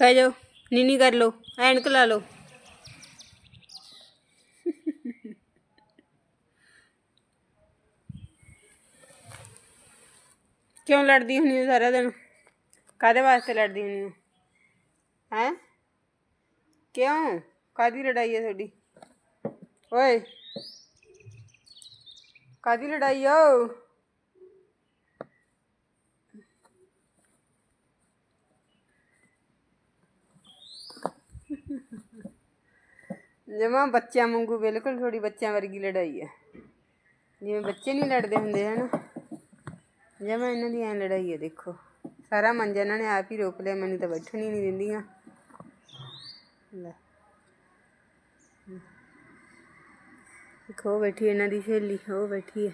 ਪੈ ਜਾਓ, ਨੀਨੀ ਕਰ ਲਓ, ਐਨਕ ਲਾ ਲਓ। ਕਿਉਂ ਲੜਦੀ ਹੁੰਨੀ ਹੋ ਸਾਰਾ ਦਿਨ? ਕਾਦੇ ਵਾਸਤੇ ਲੜਦੀ ਹੁੰਨੀ ਹੋ ਹੈ? ਕਿਉਂ? ਕਾਦੀ ਲੜਾਈ ਹੈ ਤੁਹਾਡੀ? ਓਏ ਕਾਦੀ ਲੜਾਈ ਆ? ਜਮਾ ਬੱਚਿਆਂ ਵਾਂਗੂ ਬਿਲਕੁਲ ਥੋੜੀ ਬੱਚਿਆਂ ਵਰਗੀ ਲੜਾਈ ਹੈ। ਜਿਵੇਂ ਬੱਚੇ ਨਹੀਂ ਲੜਦੇ ਹੁੰਦੇ ਹਨ ਜਮਾ ਇਹਨਾਂ ਦੀ ਐਂ ਲੜਾਈ ਹੈ, ਦੇਖੋ। ਸਾਰਾ ਮੰਜਾ ਇਹਨਾਂ ਨੇ ਆਪ ਹੀ ਰੋਕ ਲਿਆ, ਮੈਨੂੰ ਤਾਂ ਬੈਠਣ ਹੀ ਨਹੀਂ ਦਿੰਦੀਆਂ। ਲੈ। ਦੇਖੋ ਬੈਠੀ ਇਹਨਾਂ ਦੀ ਸਹੇਲੀ, ਉਹ ਬੈਠੀ ਹੈ।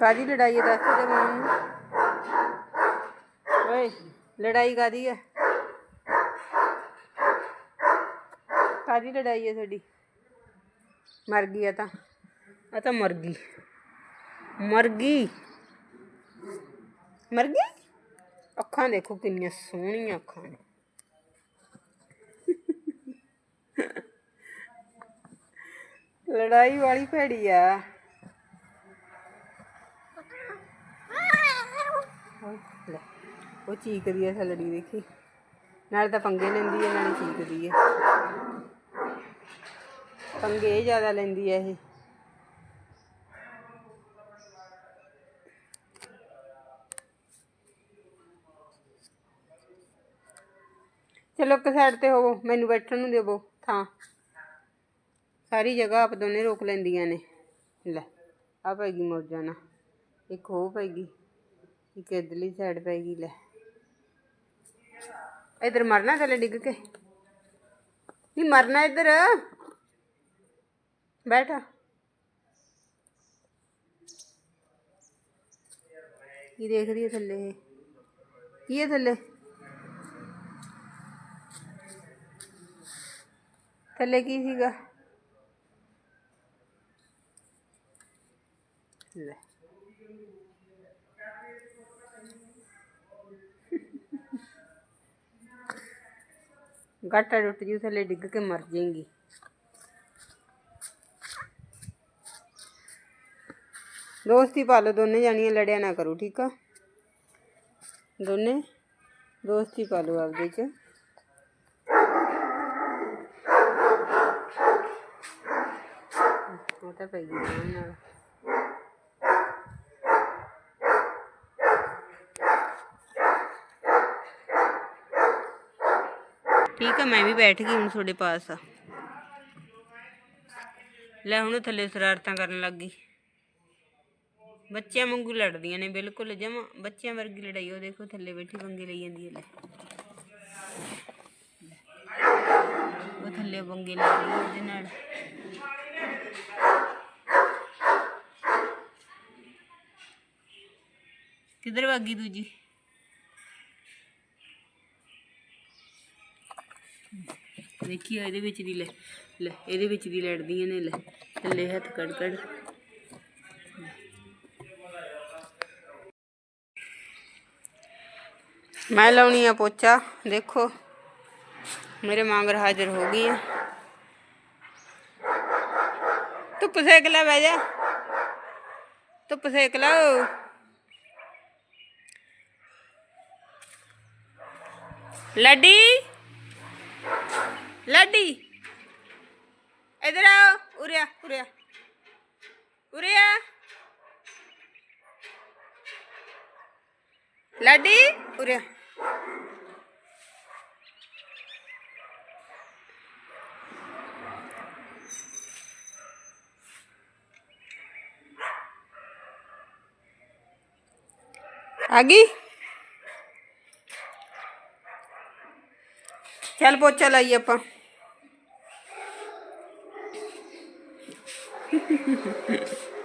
ਕਾਦੀ ਲੜਾਈ ਹੈ ਦੱਸ ਤੇ ਮੈਨੂੰ ਓਏ, ਲੜਾਈ ਕਾਦੀ ਹੈ? ਕਾਦੀ ਲੜਾਈ ਹੈ ਤੁਹਾਡੀ? ਮਰ ਗਈ ਆ ਤਾਂ। ਆ ਤਾਂ ਮਰ ਗਈ। ਮਰ ਗਈ? ਮਰ ਗਈ? ਅੱਖਾਂ ਦੇਖੋ ਕਿੰਨੀਆਂ ਸੋਹਣੀਆਂ ਅੱਖਾਂ ਨੇ। ਲੜਾਈ ਵਾਲੀ ਭੈੜੀ ਆ। ਓਏ, ਲੈ, ਉਹ ਚੀਕਦੀ ਐ ਥੱਲੜੀ ਦੇਖੀ। ਨਾਲੇ ਤਾਂ ਪੰਗੇ ਲੈਂਦੀ ਐ ਨਾਲੇ ਚੀਕਦੀ ਐ ਪੰਗੇ ਜ਼ਿਆਦਾ ਲੈਂਦੀ ਐ ਇਹ। ਚਲੋ ਇੱਕ ਸਾਈਡ ਤੇ ਹੋਵੋ ਮੈਨੂੰ ਬੈਠਣ ਨੂੰ ਦੇਵੋ ਥਾਂ। ਸਾਰੀ ਜਗ੍ਹਾ ਆਪ ਦੋਨੇ ਰੋਕ ਲੈਂਦੀਆਂ ਨੇ। ਲੈ ਆ ਪੈ ਗਈ ਮੌਜਾਂ ਨਾ ਇੱਕ ਹੋ ਪੈ ਗਈ ਇੱਕ ਇਧਰਲੀ ਸਾਈਡ ਪੈ ਗਈ ਲੈ ਇਧਰ ਮਰਨਾ ਥੱਲੇ ਡਿੱਗ ਕੇ ਨਹੀਂ ਮਰਨਾ ਇੱਧਰ ਬੈਠ ਕੀ ਦੇਖ ਰਹੀ ਹੈ ਥੱਲੇ ਇਹ? ਕੀ ਹੈ ਥੱਲੇ ਥੱਲੇ ਕੀ ਸੀਗਾ ਲੈ ਗਾਟਾ ਟੁੱਟ ਜੂ, ਥੱਲੇ ਡਿੱਗ ਕੇ ਮਰ ਜਾਏਗੀ। ਦੋਸਤੀ ਪਾ ਲਓ, ਦੋਨੇ ਜਾਣੀਆਂ ਲੜਿਆ ਨਾ ਕਰੋ, ਠੀਕ ਆ? ਦੋਨੇ? ਦੋਸਤੀ ਪਾ ਲਓ ਆਪਦੇ ਚ ਉਹ ਤਾਂ ਪਈ ਗਈ ਆਰਾਮ ਨਾਲ ਠੀਕ ਆ, ਮੈਂ ਵੀ ਬੈਠ ਗਈ ਹੁਣ ਤੁਹਾਡੇ ਪਾਸ। ਆ ਲੈ ਹੁਣ ਥੱਲੇ ਸ਼ਰਾਰਤਾਂ ਕਰਨ ਲੱਗ ਗਈ। ਬੱਚਿਆਂ ਵਾਂਗੂ ਲੜਦੀਆਂ ਨੇ ਬਿਲਕੁਲ, ਜਮਾ ਬੱਚਿਆਂ ਵਰਗੀ ਲੜਾਈ ਉਹ ਦੇਖੋ ਥੱਲੇ ਬੈਠੀ ਪੰਗੇ ਲਈ ਜਾਂਦੀ ਹੈ ਲੈ। ਉਹ ਥੱਲੇ ਪੰਗੇ ਲੈ ਰਹੀ ਹੈ ਉਹਦੇ ਨਾਲ। ਕਿੱਧਰ ਭੱਗੀ ਦੂਜੀ? ਦੇਖੀ ਇਹਦੇ ਵਿੱਚ ਦੀ ਲੈ ਲੈ, ਇਹਦੇ ਵਿੱਚ ਦੀ ਲੜਦੀਆਂ ਨੇ, ਲੈ, ਥੱਲੇ ਹੱਥ ਕੱਢ ਕੱਢ। ਮੈਂ ਲਾਉਣੀ ਆ ਪੋਚਾ, ਦੇਖੋ। ਮੇਰੇ ਮਾਂਗਰ ਹਾਜ਼ਰ ਹੋ ਗਈ ਆ। ਧੁੱਪ ਸੇਕ ਲੈ ਬਹਿ ਜਾ। ਧੁੱਪ ਸੇਕ ਲਓ ਲੱਡੀ! ਲੱਡੀ ਇਧਰ ਆਓ ਉਰੇ ਆ ਉਰੇ ਆ ਉਰੇ ਆ ਲੱਡੀ ਉਰੇ ਆ ਆ フフフフ。